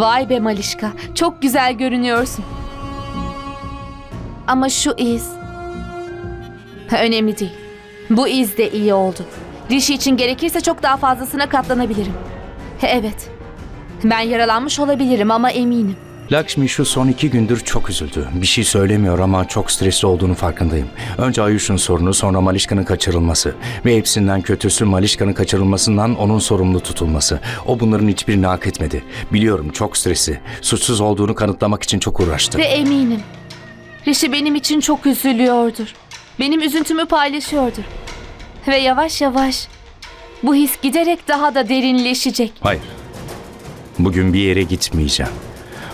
Vay be Malişka, çok güzel görünüyorsun. Ama şu iz... Önemli değil. Bu iz de iyi oldu. Rishi için gerekirse çok daha fazlasına katlanabilirim. Evet. Ben yaralanmış olabilirim ama eminim. Lakshmi şu son iki gündür çok üzüldü. Bir şey söylemiyor ama çok stresli olduğunu farkındayım. Önce Ayuş'un sorunu, sonra Malişka'nın kaçırılması. Ve hepsinden kötüsü Malişka'nın kaçırılmasından onun sorumlu tutulması. O bunların hiçbirini hak etmedi. Biliyorum çok stresli. Suçsuz olduğunu kanıtlamak için çok uğraştı. Ve eminim. Rishi benim için çok üzülüyordur. Benim üzüntümü paylaşıyordur. Ve yavaş yavaş bu his giderek daha da derinleşecek. Hayır. Bugün bir yere gitmeyeceğim.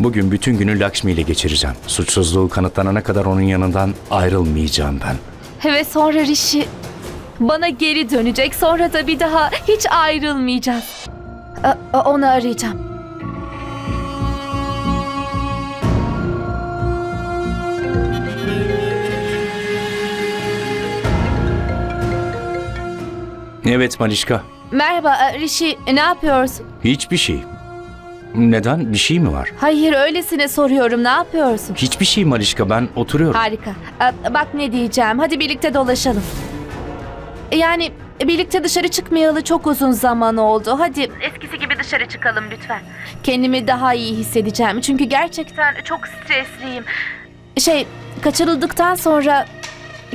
Bugün bütün günü Lakshmi ile geçireceğim. Suçsuzluğu kanıtlanana kadar onun yanından ayrılmayacağım ben. Ve sonra Rishi bana geri dönecek. Sonra da bir daha hiç ayrılmayacağız. A- Onu arayacağım. Evet Malişka. Merhaba e, Rishi ne yapıyorsun? Hiçbir şey. Neden? Bir şey mi var? Hayır öylesine soruyorum ne yapıyorsun? Hiçbir şey Malişka. Ben oturuyorum. Harika. E, Bak ne diyeceğim. Hadi birlikte dolaşalım. Yani birlikte dışarı çıkmayalı çok uzun zaman oldu. Hadi eskisi gibi dışarı çıkalım lütfen. Kendimi daha iyi hissedeceğim. Çünkü gerçekten çok stresliyim. Şey, kaçırıldıktan sonra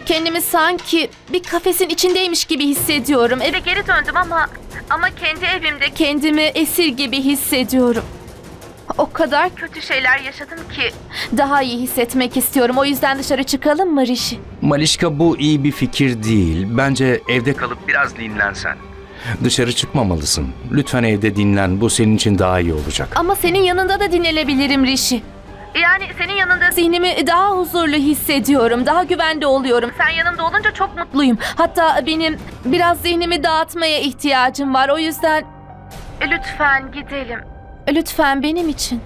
kendimi sanki bir kafesin içindeymiş gibi hissediyorum. Eve geri döndüm ama ama kendi evimde kendimi esir gibi hissediyorum. O kadar kötü şeyler yaşadım ki daha iyi hissetmek istiyorum. O yüzden dışarı çıkalım mı Rishi? Malişka bu iyi bir fikir değil. Bence evde kalıp biraz dinlensen. Dışarı çıkmamalısın. Lütfen evde dinlen. Bu senin için daha iyi olacak. Ama senin yanında da dinlenebilirim Rishi. Yani senin yanında zihnimi daha huzurlu hissediyorum. Daha güvende oluyorum. Sen yanımda olunca çok mutluyum. Hatta benim biraz zihnimi dağıtmaya ihtiyacım var. O yüzden lütfen gidelim. Lütfen benim için.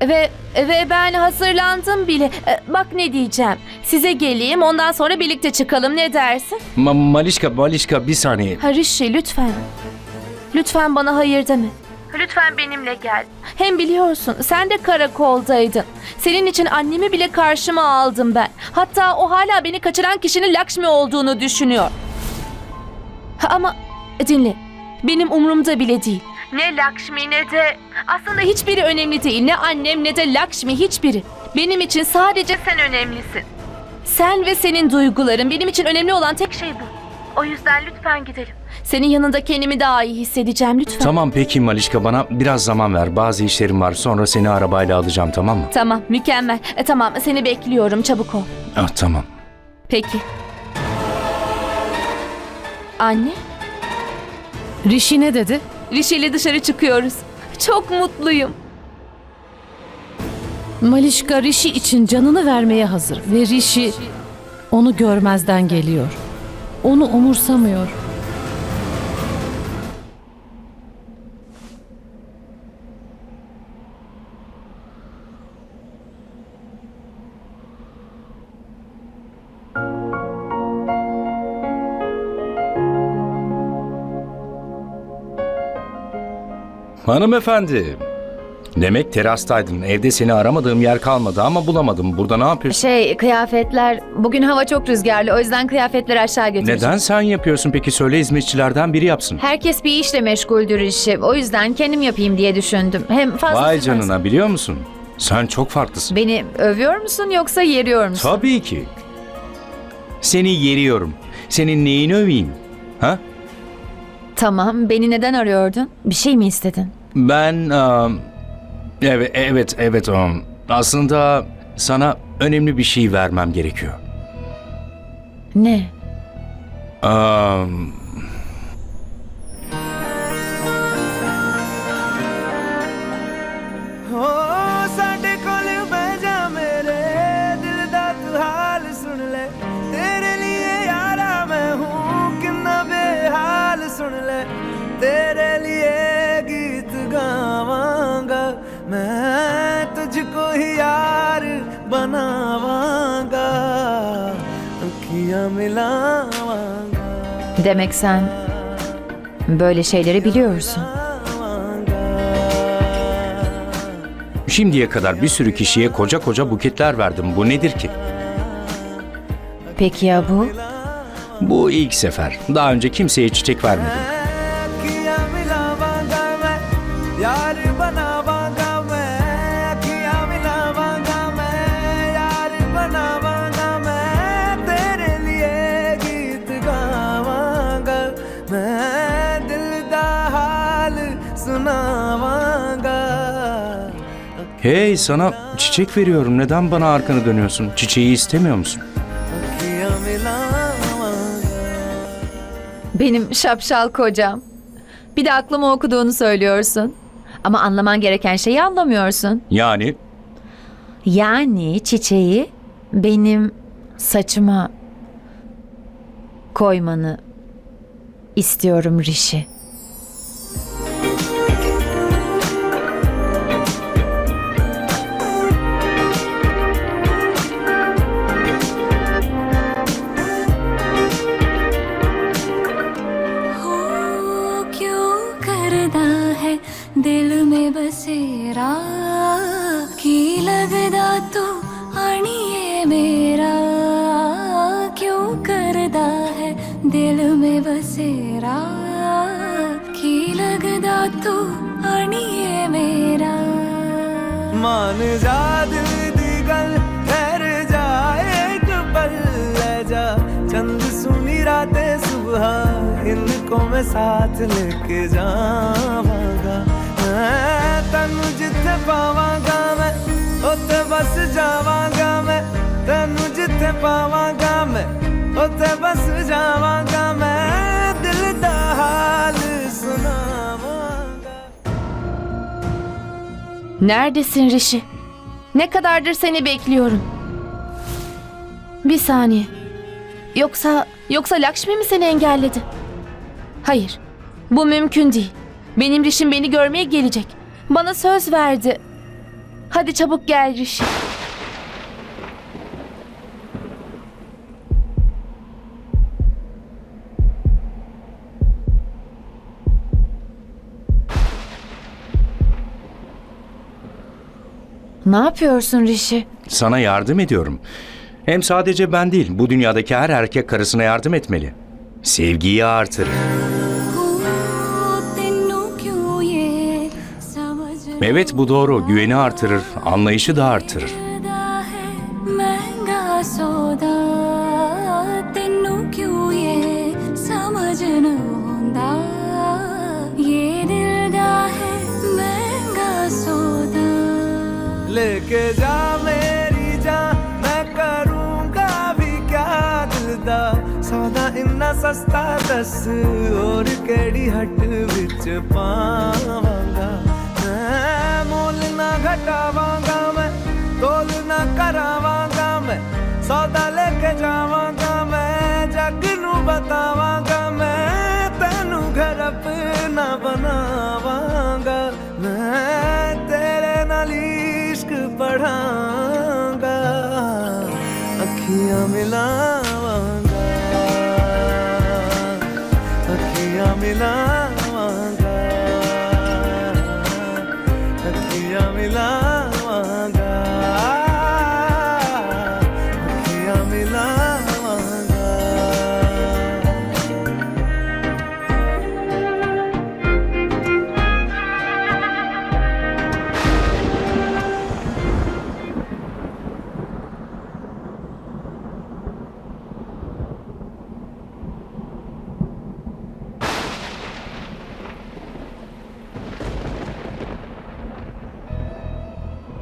Ve ve ben hazırlandım bile. E, Bak ne diyeceğim. Size geleyim ondan sonra birlikte çıkalım. Ne dersin? Ma- Malişka, Malişka bir saniye. Ha Rishi lütfen. Lütfen bana hayır deme. Lütfen benimle gel. Hem biliyorsun sen de karakoldaydın. Senin için annemi bile karşıma aldım ben. Hatta o hala beni kaçıran kişinin Lakshmi olduğunu düşünüyor. Ha, ama dinle. Benim umurumda bile değil. Ne Lakshmi ne de aslında hiçbiri önemli değil. Ne annem ne de Lakshmi hiçbiri. Benim için sadece sen önemlisin. Sen ve senin duyguların benim için önemli olan tek şey bu. O yüzden lütfen gidelim. Senin yanında kendimi daha iyi hissedeceğim lütfen. Tamam peki Malişka bana biraz zaman ver. Bazı işlerim var. Sonra seni arabayla alacağım tamam mı? Tamam, mükemmel. E, tamam, seni bekliyorum. Çabuk ol. Ah, tamam. Peki. Anne, Rishi ne dedi? Rishi ile dışarı çıkıyoruz. Çok mutluyum. Malişka Rishi için canını vermeye hazır ve Rishi onu görmezden geliyor. Onu umursamıyor. Hanımefendi. Demek terastaydın. Evde seni aramadığım yer kalmadı ama bulamadım. Burada ne yapıyorsun? Şey kıyafetler bugün hava çok rüzgarlı o yüzden kıyafetleri aşağı götüreceğim. Neden sen yapıyorsun peki? Söyle hizmetçilerden biri yapsın. Herkes bir işle meşguldür işi. O yüzden kendim yapayım diye düşündüm. Hem fazla Vay canına biliyor musun? Sen çok farklısın. Beni övüyor musun yoksa yeriyor musun? Tabii ki. Seni yeriyorum. Senin neyini öveyim? Ha? Tamam beni neden arıyordun? Bir şey mi istedin? Ben um, evet evet evet um, aslında sana önemli bir şey vermem gerekiyor. Ne? Um, मैं तुझको ही यार बनावांगा अखियां मिलावांगा Demek sen böyle şeyleri biliyorsun. Şimdiye kadar bir sürü kişiye koca koca buketler verdim. Bu nedir ki? Peki ya bu? Bu ilk sefer. Daha önce kimseye çiçek vermedim. Hey sana çiçek veriyorum. Neden bana arkanı dönüyorsun? Çiçeği istemiyor musun? Benim şapşal kocam. Bir de aklımı okuduğunu söylüyorsun. Ama anlaman gereken şeyi anlamıyorsun. Yani? Yani çiçeği benim saçıma koymanı istiyorum Rişi. की लगदा तू अणिए मेरा। क्यों करदा है दिल में बसेरा की लगदा तू अणिए मेरा। मान जा दिल दी सुबह, इनको मैं साथ लेके जावांगा। ਤੈਨੂੰ ਜਿੱਥੇ ਪਾਵਾਂਗਾ ਮੈਂ ਉੱਥੇ ਬਸ ਜਾਵਾਂਗਾ ਮੈਂ ਤੈਨੂੰ ਜਿੱਥੇ ਪਾਵਾਂਗਾ ਮੈਂ ਉੱਥੇ ਬਸ ਜਾਵਾਂਗਾ ਮੈਂ ਦਿਲ ਦਾ ਹਾਲ ਸੁਣਾਵਾਂਗਾ Neredesin Rişi? Ne kadardır seni bekliyorum. Bir saniye. Yoksa yoksa Lakşmi mi seni engelledi? Hayır. Bu mümkün değil. Benim Rişim beni görmeye gelecek. Bana söz verdi. Hadi çabuk gel Rişi. Ne yapıyorsun Rişi? sana yardım ediyorum. Hem sadece ben değil, bu dünyadaki her erkek karısına yardım etmeli. Sevgiyi artırır. Evet bu doğru. Güveni artırır, anlayışı da artırır. लगदा है महंगा सौदा तेनू क्यों ये समझ न होंदा ये दिल दा है महंगा सौदा लेके जा मेरी जान मैं करूंगा भी क्या दिलदा सौदा इन्ना सस्ता दस और केड़ी हट विच पावांगा मैं मोल ਲਗਾਵਾਂਗਾ ਮੈਂ, ਤੋਲ ਨਾ ਕਰਾਵਾਂਗਾ ਮੈਂ, ਸੌਦਾ ਲੈ ਕੇ ਜਾਵਾਂਗਾ ਮੈਂ, ਜੱਗ ਨੂੰ ਬਤਾਵਾਂਗਾ ਮੈਂ, ਤੈਨੂੰ ਘਰ ਆਪਣਾ ਬਣਾਵਾਂਗਾ ਮੈਂ, ਤੇਰੇ ਨਾਲ ਇਸ਼ਕ ਪੜਾਂਗਾ, ਅੱਖੀਆਂ ਮਿਲਾਵਾਂਗਾ ਅੱਖੀਆਂ ਮਿਲਾਵਾਂਗਾ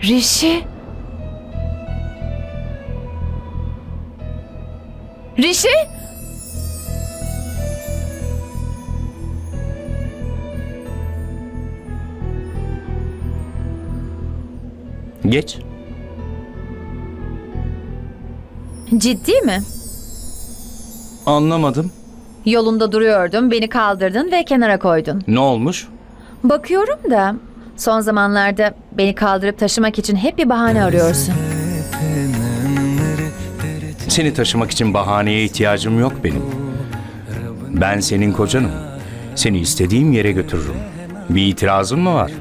Rişi? Rişi? Geç. Ciddi mi? Anlamadım. Yolunda duruyordum, beni kaldırdın ve kenara koydun. Ne olmuş? Bakıyorum da son zamanlarda Beni kaldırıp taşımak için hep bir bahane arıyorsun. Seni taşımak için bahaneye ihtiyacım yok benim. Ben senin kocanım. Seni istediğim yere götürürüm. Bir itirazın mı var?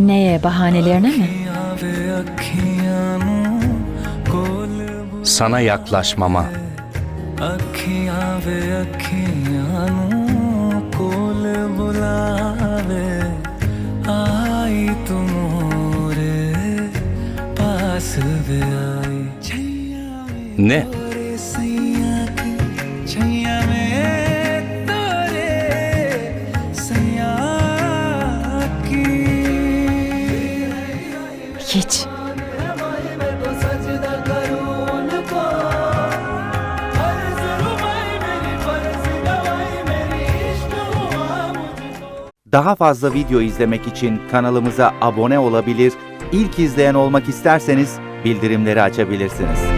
Neye, bahanelerine mi? Sana yaklaşmama. Akhiyan ve akhiyan kol bula Ne? Hiç. Daha fazla video izlemek için kanalımıza abone olabilir, ilk izleyen olmak isterseniz bildirimleri açabilirsiniz.